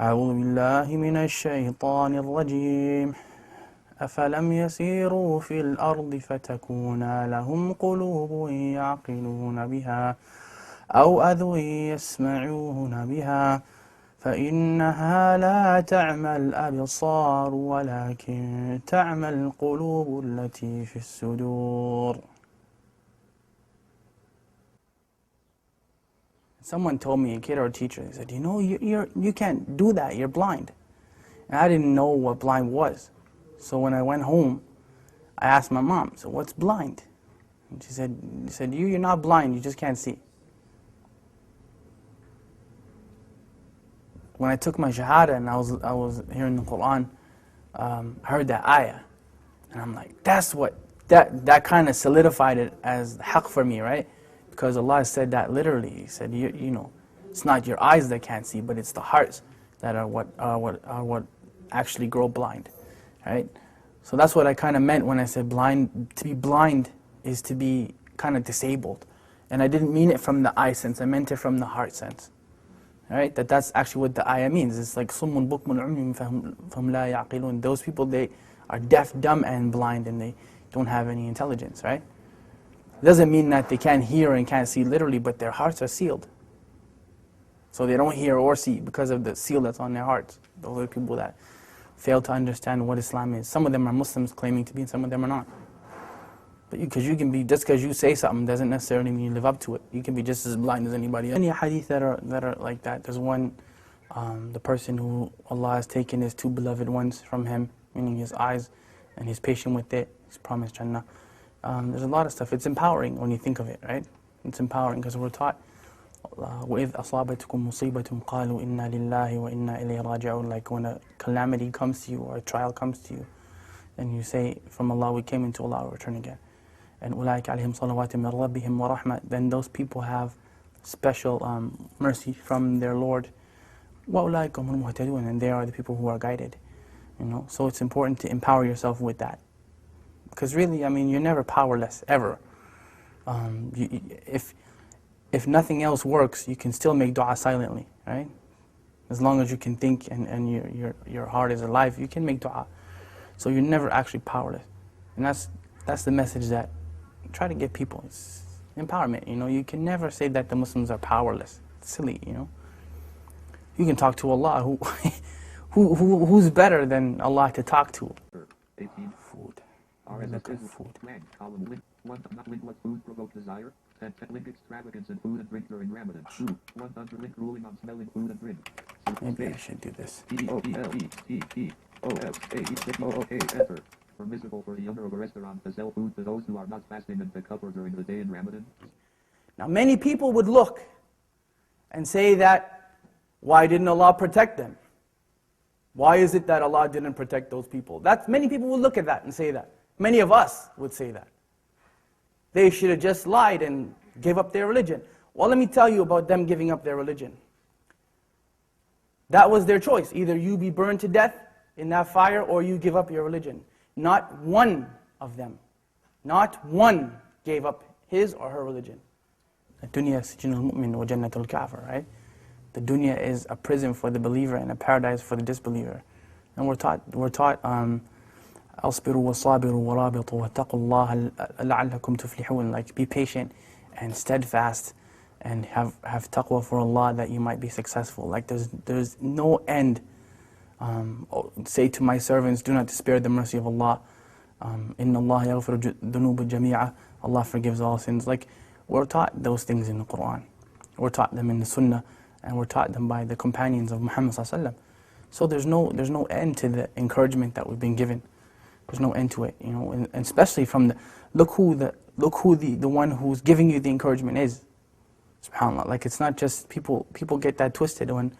أعوذ بالله من الشيطان الرجيم. أفلم يسيروا في الأرض فتكون لهم قلوب يعقلون بها أو أذن يسمعون بها فإنها لا تعمى الأبصار ولكن تعمى القلوب التي في الصدور. Someone told me, a kid or a teacher, they said, you know, you, you're, you can't do that, you're blind. And I didn't know what blind was. So when I went home, I asked my mom, so what's blind? And she said, she said you, you're not blind, you just can't see. When I took my shahada and I was, I was hearing the Quran, um, I heard that ayah. And I'm like, that's what, that, that kind of solidified it as haqq for me, right? Because Allah said that literally. He said, you, you know, it's not your eyes that can't see, but it's the hearts that are what, are what, are what actually grow blind, right? So that's what I kind of meant when I said blind. To be blind is to be kind of disabled. And I didn't mean it from the eye sense, I meant it from the heart sense. Right? That that's actually what the ayah means. It's like summun bukmun umyun fahum la yaqilun. Those people, they are deaf, dumb, and blind, and they don't have any intelligence, right? It doesn't mean that they can't hear and can't see literally, but their hearts are sealed. So they don't hear or see because of the seal that's on their hearts. Those are people that fail to understand what Islam is. Some of them are Muslims claiming to be, and some of them are not. But because you, you, can be, just because you say something doesn't necessarily mean you live up to it. You can be just as blind as anybody else. Any hadith that are, that are like that, there's one, um, the person who Allah has taken his two beloved ones from him, meaning his eyes, and he's patient with it, he's promised Jannah. Um, there's a lot of stuff. It's empowering when you think of it, right? It's empowering because we're taught, وَإِذْ أَصَابَتْكُم مُصِيبَةٌ قَالُوا إِنَّا لِلَّهِ وَإِنَّا إِلَيْهِ رَاجِعُونَ Like when a calamity comes to you or a trial comes to you, and you say, from Allah we came into Allah we return again. And أُولَٰئِكَ عَلَيْهِمْ صَلَوَاتٍ مِّن رَبِّهِمْ وَرَحْمَةٍ Then those people have special um, mercy from their Lord. وَأُولَٰئِكَ هُمُ الْمُهْتَدُونَ And they are the people who are guided. You know, so it's important to empower yourself with that. Because really, I mean, you're never powerless, ever. Um, you, if, if nothing else works, you can still make dua silently, right? As long as you can think and, and your, your, your heart is alive, you can make dua. So you're never actually powerless. And that's, that's the message that I try to give people. It's empowerment, you know. You can never say that the Muslims are powerless. It's silly, you know. You can talk to Allah. Who, who, who, who's better than Allah to talk to? 18. Food. Look at is food. Blank column link. One not link what food provoke desire. Link extravagance in food and drink during Ramadan. Two. One under link ruling on smelling food and drink. Maybe I should do this. E O E L E E E O S A E six O O A enter. Permissible for the owner of a restaurant to sell food to those who are not fasting and pick up or during the day in Ramadan. Now, many people would look and say that, why didn't Allah protect them? Why is it that Allah didn't protect those people? That's, many people would look at that and say that. Many of us would say that. They should have just lied and gave up their religion. Well, let me tell you about them giving up their religion. That was their choice. Either you be burned to death in that fire or you give up your religion. Not one of them, not one gave up his or her religion. The dunya right? The dunya is a prison for the believer and a paradise for the disbeliever. And we're taught, we're taught, um, أصبروا وصابروا ورابطوا واتقوا الله لعلكم تفلحون like be patient and steadfast and have, have taqwa for Allah that you might be successful like there's, there's no end um, oh, say to my servants do not despair the mercy of Allah um, إن الله يغفر الذنوب جميعا Allah forgives all sins like we're taught those things in the Quran we're taught them in the Sunnah and we're taught them by the companions of Muhammad sallallahu so there's no, there's no end to the encouragement that we've been given there's no end to it, you know, and, especially from the, look who the, look who the, the one who's giving you the encouragement is. SubhanAllah, like it's not just, people, people get that twisted when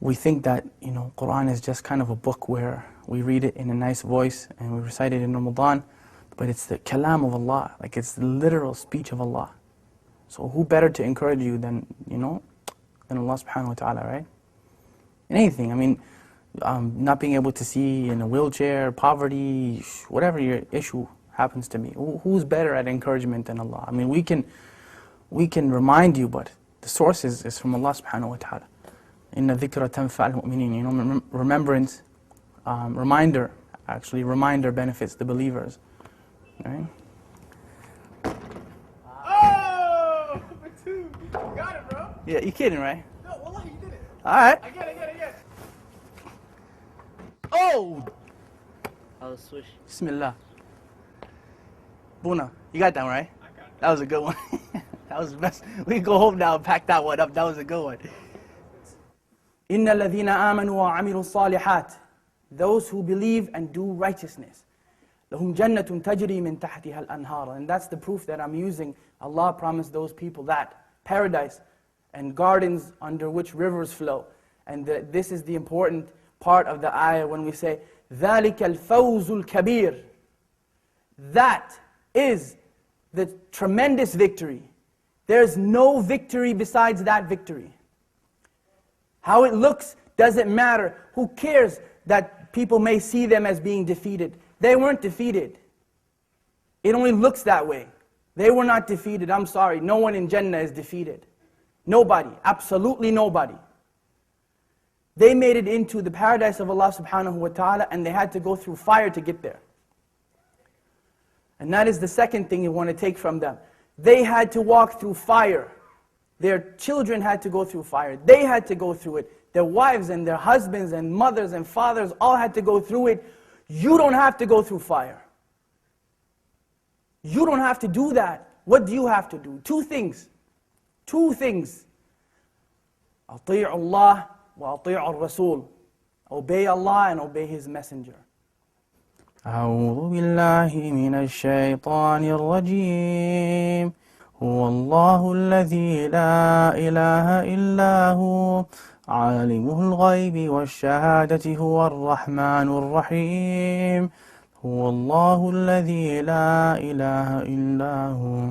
we think that, you know, Quran is just kind of a book where we read it in a nice voice and we recite it in Ramadan, but it's the kalam of Allah, like it's the literal speech of Allah. So who better to encourage you than, you know, than Allah subhanahu wa ta'ala, right? In anything, I mean, um, not being able to see in a wheelchair, poverty, whatever your issue happens to be. Who, who's better at encouragement than Allah? I mean, we can, we can remind you, but the source is, is from Allah subhanahu wa ta'ala. Inna dhikra tanfa'al mu'minin. You know, remembrance, um, reminder, actually, reminder benefits the believers. Right? Oh, number two. You got it, bro. Yeah, you kidding, right? No, wallah, you did it. All right. I get it, I get it, I get it. Oh! I'll switch. Bismillah. Buna, you got that one, right? I got it. That was a good one. that was the best. We can go home now and pack that one up. That was a good one. إن الذين آمنوا وعملوا الصالحات Those who believe and do righteousness. لهم جنة تجري من تحتها الأنهار And that's the proof that I'm using. Allah promised those people that. Paradise and gardens under which rivers flow. And the, this is the important part of the ayah when we say ذلك الفوز الكبير That is the tremendous victory. There's no victory besides that victory. How it looks doesn't matter. Who cares that people may see them as being defeated? They weren't defeated. It only looks that way. They were not defeated. I'm sorry. No one in Jannah is defeated. Nobody. Absolutely nobody. They made it into the paradise of Allah subhanahu wa ta'ala and they had to go through fire to get there. And that is the second thing you want to take from them. They had to walk through fire. Their children had to go through fire. They had to go through it. Their wives and their husbands and mothers and fathers all had to go through it. You don't have to go through fire. You don't have to do that. What do you have to do? Two things. Two things. Allah وأطيعوا الرسول. Obey Allah and obey His Messenger. أعوذ بالله من الشيطان الرجيم هو الله الذي لا إله إلا هو عالم الغيب والشهادة هو الرحمن الرحيم هو الله الذي لا إله إلا هو